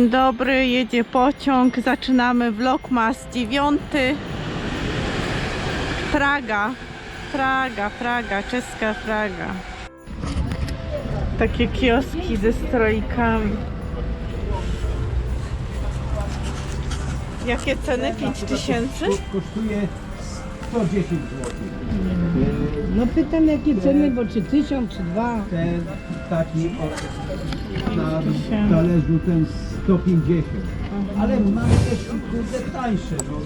dobry, jedzie pociąg. Zaczynamy vlogmas 9. Praga. Praga, Praga, czeska Praga. Takie kioski ze strojkami. Jakie ceny? 5000? kosztuje 110 zł. No pytam jakie ceny, bo czy tysiąc, czy dwa. Ten taki o, na talerzu ten 150. Ale mamy też kurde tańsze. No.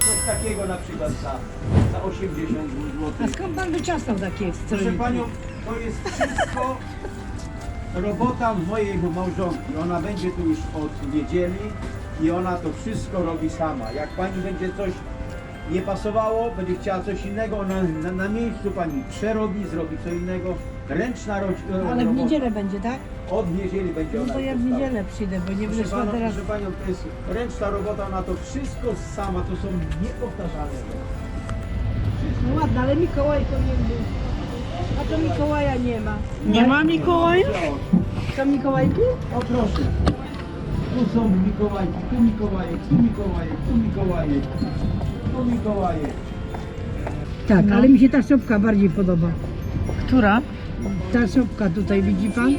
Coś takiego na przykład za, za 80 A zł. skąd pan wyczasnął takie Proszę? Panią, to jest wszystko robota mojego małżonki. Ona będzie tu już od niedzieli i ona to wszystko robi sama. Jak Pani będzie coś nie pasowało, będzie chciała coś innego, ona na, na miejscu Pani przerobi, zrobi co innego. Ręczna ro, Ale w robota. niedzielę będzie, tak? Od niedzieli będzie No ona to ja w niedzielę przyjdę, bo nie Proszę, będę szła pana, teraz. proszę Panią, to jest ręczna robota, ona to wszystko sama, to są niepowtarzalne rzeczy. No ładne, ale Mikołajko nie był. A to Mikołaja nie ma. Nie ma Mikołaja? To Mikołajki? O proszę. Tu są Mikołajki, tu Mikołajek, tu Mikołajek, tu Mikołajek, tu Mikołajek. Tak, No. ale mi się ta szopka bardziej podoba. Która? Ta szopka tutaj, widzi pan?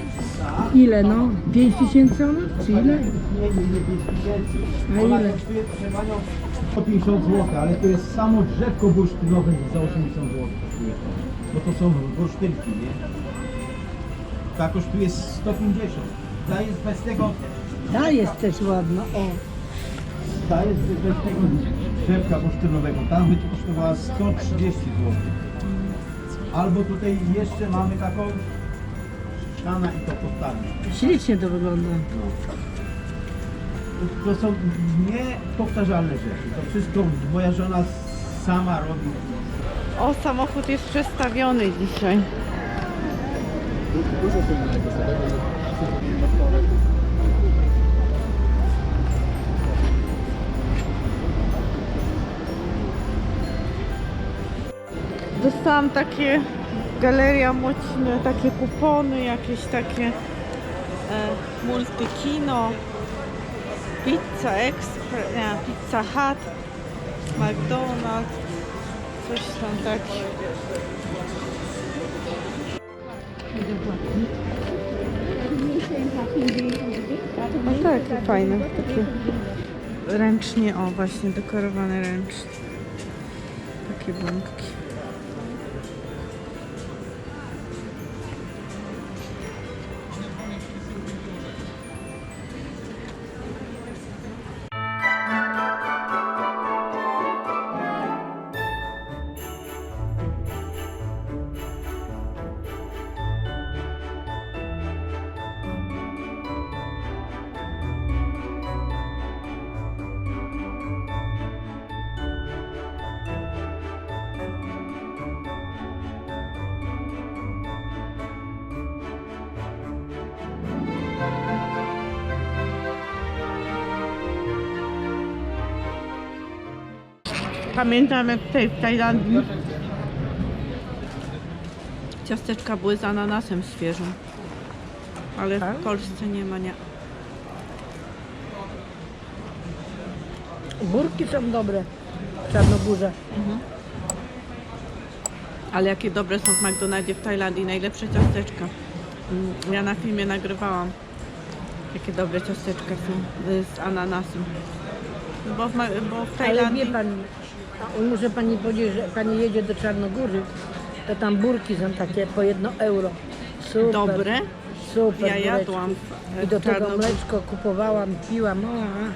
Ile no? 5 tysięcy ona? Czy ile? Nie, nie, nie, 5 tysięcy. A ile? kosztuje, proszę Panią, 150 zł, ale to jest samo drzewko bursztynowe za 80 zł. Bo to są bursztynki, nie? Ta kosztuje 150. Ta jest bez tego, Ta jest też ładna, o. ta jest bez tego drzewka bursztynowego. Tam by to kosztowała 130 zł. Albo tutaj jeszcze mamy taką ściana i to postawię. Ślicznie to wygląda. To są niepowtarzalne rzeczy. To wszystko moja żona sama robi. O, samochód jest przestawiony dzisiaj. Dostałam takie galeria mocne, takie kupony, jakieś takie e, multikino, pizza express, nie, pizza hut, McDonald's, coś tam takie. No tak, fajne, takie ręcznie, o właśnie, dekorowane ręcznie. Takie bombki. Pamiętam jak tutaj w Tajlandii ciasteczka były z ananasem świeżym. Ale w Polsce nie ma, nie. Burki są dobre w Czarnogórze. Ale jakie dobre są w McDonaldzie w Tajlandii, najlepsze ciasteczka. Mm, Ja na filmie nagrywałam. Jakie dobre ciasteczka są y, z ananasem. Bo w, Ma- bo w Ale Tajlandii... wie pani, a muszę pani powiedzieć, że jak pani jedzie do Czarnogóry, to tam burki są takie po jedno euro. Super. Dobre? Super. Ja bureczki. jadłam w- I do w tego Czarnogórze. mleczko kupowałam, piłam. O, a.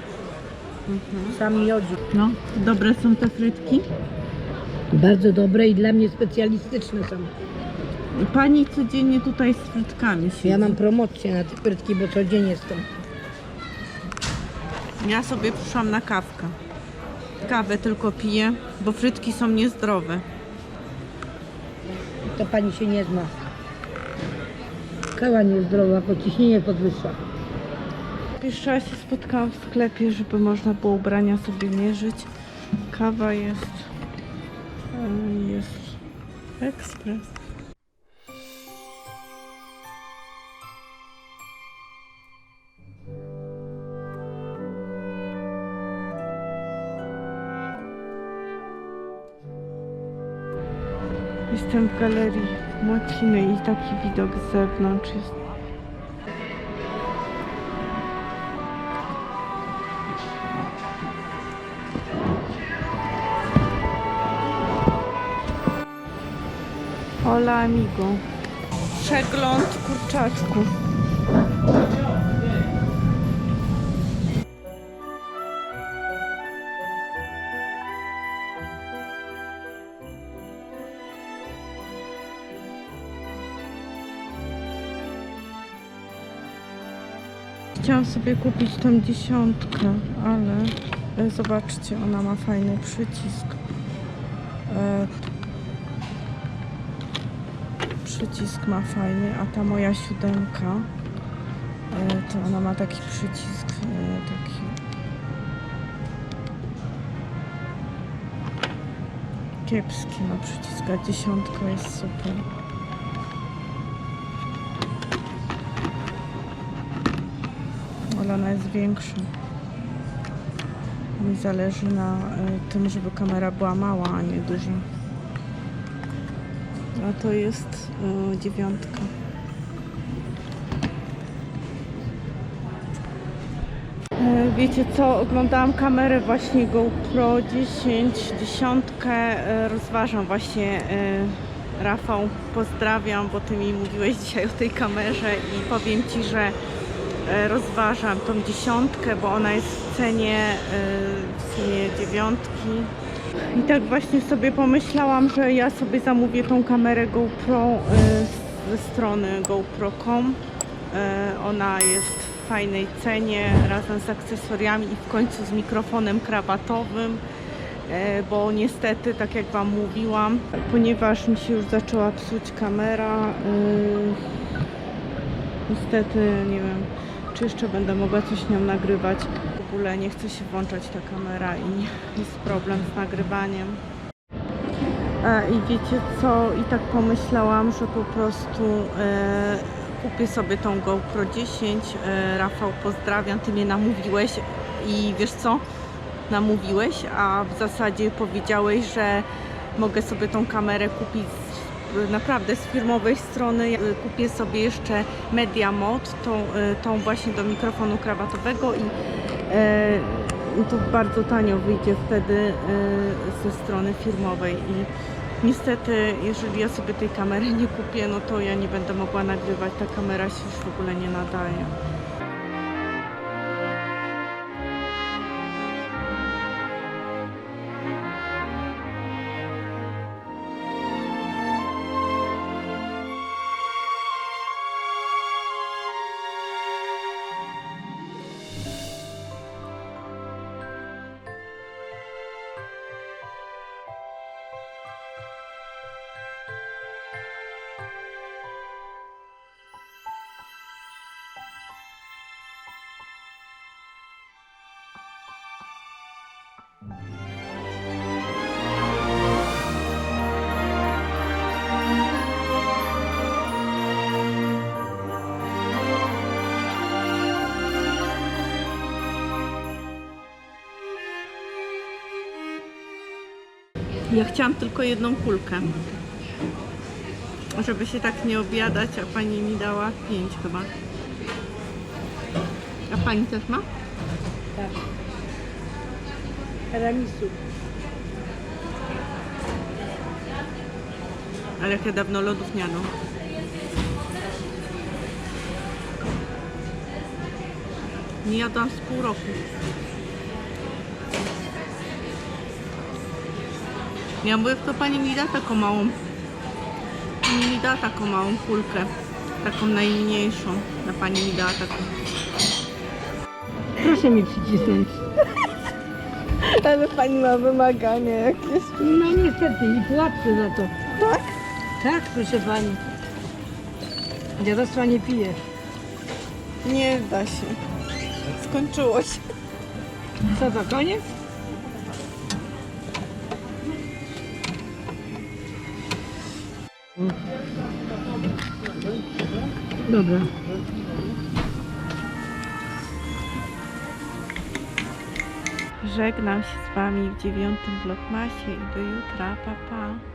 Sam miodzik. No, dobre są te frytki. Bardzo dobre i dla mnie specjalistyczne są. Pani codziennie tutaj z frytkami siedzi. Ja mam promocję na te frytki, bo codziennie jestem. Ja sobie przyszłam na kawkę. Kawę tylko piję, bo frytki są niezdrowe. To pani się nie zna. Kawa niezdrowa, bo ciśnienie podwyższa. Pierwszy raz się spotkałam w sklepie, żeby można było ubrania sobie mierzyć. Kawa jest... e, jest ekspres. Jestem w galerii Młociny i taki widok z zewnątrz jest. Hola amigo. Przegląd kurczaczków. Chciałam sobie kupić tą dziesiątkę, ale e, zobaczcie, ona ma fajny przycisk. E, przycisk ma fajny, a ta moja siódemka e, to ona ma taki przycisk taki kiepski ma przycisk, a dziesiątka jest super. Ona jest większa. Mi zależy na e, tym, żeby kamera była mała, a nie duża. A to jest e, dziewiątka. E, Wiecie co, oglądałam kamerę właśnie GoPro 10, dziesiątkę, rozważam właśnie Rafał, pozdrawiam, bo Ty mi mówiłeś dzisiaj o tej kamerze i powiem Ci, że rozważam tą dziesiątkę, bo ona jest w cenie e, w sumie dziewiątki. I tak właśnie sobie pomyślałam, że ja sobie zamówię tą kamerę GoPro e, ze strony GoPro.com. E, Ona jest w fajnej cenie razem z akcesoriami i w końcu z mikrofonem krawatowym, e, bo niestety, tak jak Wam mówiłam, ponieważ mi się już zaczęła psuć kamera, e, niestety nie wiem, czy jeszcze będę mogła coś nią nagrywać. W ogóle nie chce się włączać ta kamera i jest problem z nagrywaniem. E, I wiecie co? I tak pomyślałam, że po prostu e, kupię sobie tą GoPro 10. E, Rafał, pozdrawiam, ty mnie namówiłeś i wiesz co? Namówiłeś, a w zasadzie powiedziałeś, że mogę sobie tą kamerę kupić naprawdę z firmowej strony. E, Kupię sobie jeszcze Media Mod, tą, e, tą właśnie do mikrofonu krawatowego i e, to bardzo tanio wyjdzie wtedy ze strony firmowej i niestety jeżeli ja sobie tej kamery nie kupię, no to ja nie będę mogła nagrywać, ta kamera się już w ogóle nie nadaje. Ja chciałam tylko jedną kulkę. Żeby się tak nie obiadać, a pani mi dała pięć chyba. A pani też ma? Tak. Tiramisu. Ale jak ja dawno lodów nie jadłam. Nie jadłam z pół roku. Ja mówię, to pani mi da taką małą. Pani mi da taką małą kulkę. Taką najmniejszą. Na pani mi dała taką. Proszę mi przycisnąć. Ale pani ma wymagania jakieś. No niestety i płacę za to. Tak? Tak, proszę pani. Dziadostwa nie pije. Nie da się. Skończyło się. Co to, koniec? Dobra. Żegnam się z Wami w dziewiątym vlogmasie i do jutra. Pa, pa.